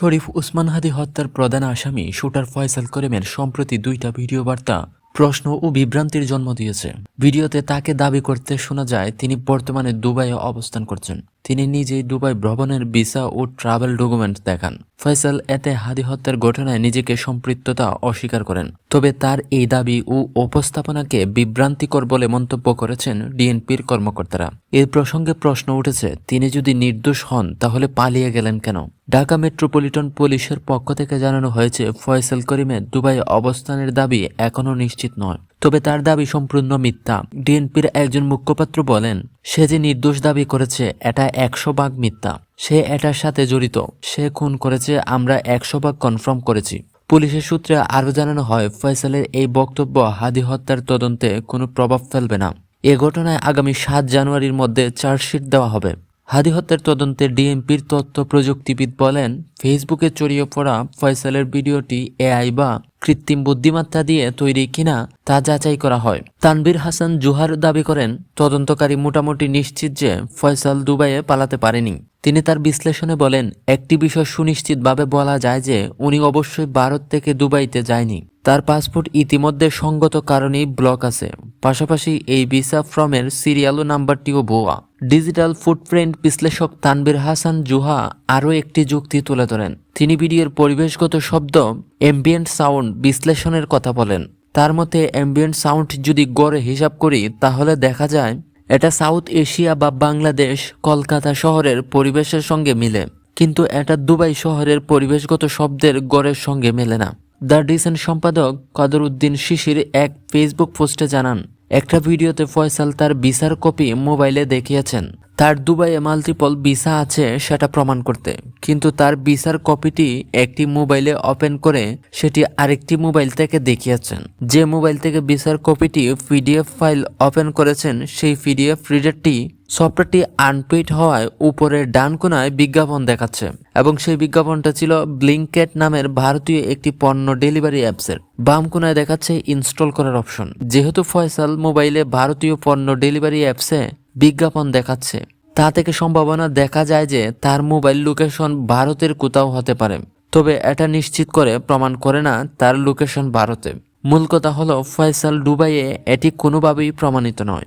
শরীফ উসমান হাদি হত্যার প্রধান আসামি শুটার ফয়সাল করিমের সম্প্রতি দুইটা ভিডিও বার্তা, প্রশ্ন ও বিভ্রান্তির জন্ম দিয়েছে। ভিডিওতে তাকে দাবি করতে শোনা যায়, তিনি বর্তমানে দুবাইয়ে অবস্থান করছেন। তিনি নিজেই দুবাই ভ্রমণের ভিসা ও ট্রাভেল ডকুমেন্ট দেখান। ফয়সাল এতে হাদি হত্যার ঘটনায় নিজেকে সম্পৃক্ততা অস্বীকার করেন। তবে তার এই দাবি ও উপস্থাপনাকে বিভ্রান্তিকর বলে মন্তব্য করেছেন ডিএনপির কর্মকর্তারা। এর প্রসঙ্গে প্রশ্ন উঠেছে, তিনি যদি নির্দোষ হন, তাহলে পালিয়ে গেলেন কেন? ঢাকা মেট্রোপলিটন পুলিশের পক্ষ থেকে জানানো হয়েছে, ফয়সাল করিমের দুবাই অবস্থানের দাবি এখনও নিশ্চিত নয়। তবে তার দাবি সম্পূর্ণ মিথ্যা। ডিএনপির একজন মুখপাত্র বলেন, সে যে নির্দোষ দাবি করেছে, এটা একশো ভাগ মিথ্যা। সে এটার সাথে জড়িত। সে খুন করেছে, আমরা একশো ভাগ কনফার্ম করেছি। পুলিশের সূত্রে আরও জানানো হয়, ফয়সালের এই বক্তব্য হাদি হত্যার তদন্তে কোনো প্রভাব ফেলবে না। এ ঘটনায় আগামী সাত জানুয়ারির মধ্যে চার্জশিট দেওয়া হবে। হাদি হত্যার তদন্তে ডিএমপির তথ্য প্রযুক্তিবিদ বলেন, ফেসবুকে ছড়িয়ে পড়া ফয়সালের ভিডিওটি এআই বা কৃত্রিম বুদ্ধিমত্তা দিয়ে তৈরি কিনা তা যাচাই করা হয়। তানবীর হাসান জুহার দাবি করেন, তদন্তকারী মোটামুটি নিশ্চিত যে ফয়সাল দুবাইয়ে পালাতে পারেনি। তিনি তার বিশ্লেষণে বলেন, একটি বিষয় সুনিশ্চিতভাবে বলা যায় যে উনি অবশ্যই ভারত থেকে দুবাইতে যায়নি। তার পাসপোর্ট ইতিমধ্যে সঙ্গত কারণেই ব্লক আছে। পাশাপাশি এই ভিসা ফর্মের সিরিয়াল নাম্বারটিও ভুয়া। ডিজিটাল ফুটপ্রিন্ট বিশ্লেষক তানবীর হাসান জুহা আরও একটি যুক্তি তুলে ধরেন। তিনি ভিডিওর পরিবেশগত শব্দ এম্বিয়েন্ট সাউন্ড বিশ্লেষণের কথা বলেন। তার মতে অ্যাম্বিয়েন্ট সাউন্ড যদি গড়ে হিসাব করি, তাহলে দেখা যায় এটা সাউথ এশিয়া বা বাংলাদেশ, কলকাতা শহরের পরিবেশের সঙ্গে মিলে। কিন্তু এটা দুবাই শহরের পরিবেশগত শব্দের গড়ের সঙ্গে মেলে না। দ্য ডিসেন্ট সম্পাদক কদর উদ্দিন শিশির এক ফেসবুক পোস্টে জানান, একটা ভিডিওতে ফয়সাল তার ভিসার কপি মোবাইলে দেখিয়েছেন। তার দুবাইয়ে মাল্টিপল ভিসা আছে সেটা প্রমাণ করতে। কিন্তু তার ভিসার কপিটি একটি মোবাইলে ওপেন করে সেটি আরেকটি মোবাইল থেকে দেখিয়েছেন। যে মোবাইল থেকে ভিসার কপিটি পিডিএফ ফাইল ওপেন করেছেন, সেই পিডিএফ রিডারটি সফটওয়্যারটি আনটুইট হওয়ায় উপরের ডান কোনায় বিজ্ঞাপন দেখাচ্ছে, এবং সেই বিজ্ঞাপনটা ছিল ব্লিঙ্কেট নামের ভারতীয় একটি পণ্য ডেলিভারি অ্যাপসের। বাম কোনায় দেখাচ্ছে ইনস্টল করার অপশন। যেহেতু ফয়সাল মোবাইলে ভারতীয় পণ্য ডেলিভারি অ্যাপসে বিজ্ঞাপন দেখাচ্ছে, তা থেকে সম্ভাবনা দেখা যায় যে তার মোবাইল লোকেশন ভারতের কোথাও হতে পারে। তবে এটা নিশ্চিত করে প্রমাণ করে না তার লোকেশন ভারতে। মূল কথা হলো, ফয়সাল দুবাইয়ে এটি কোনোভাবেই প্রমাণিত নয়।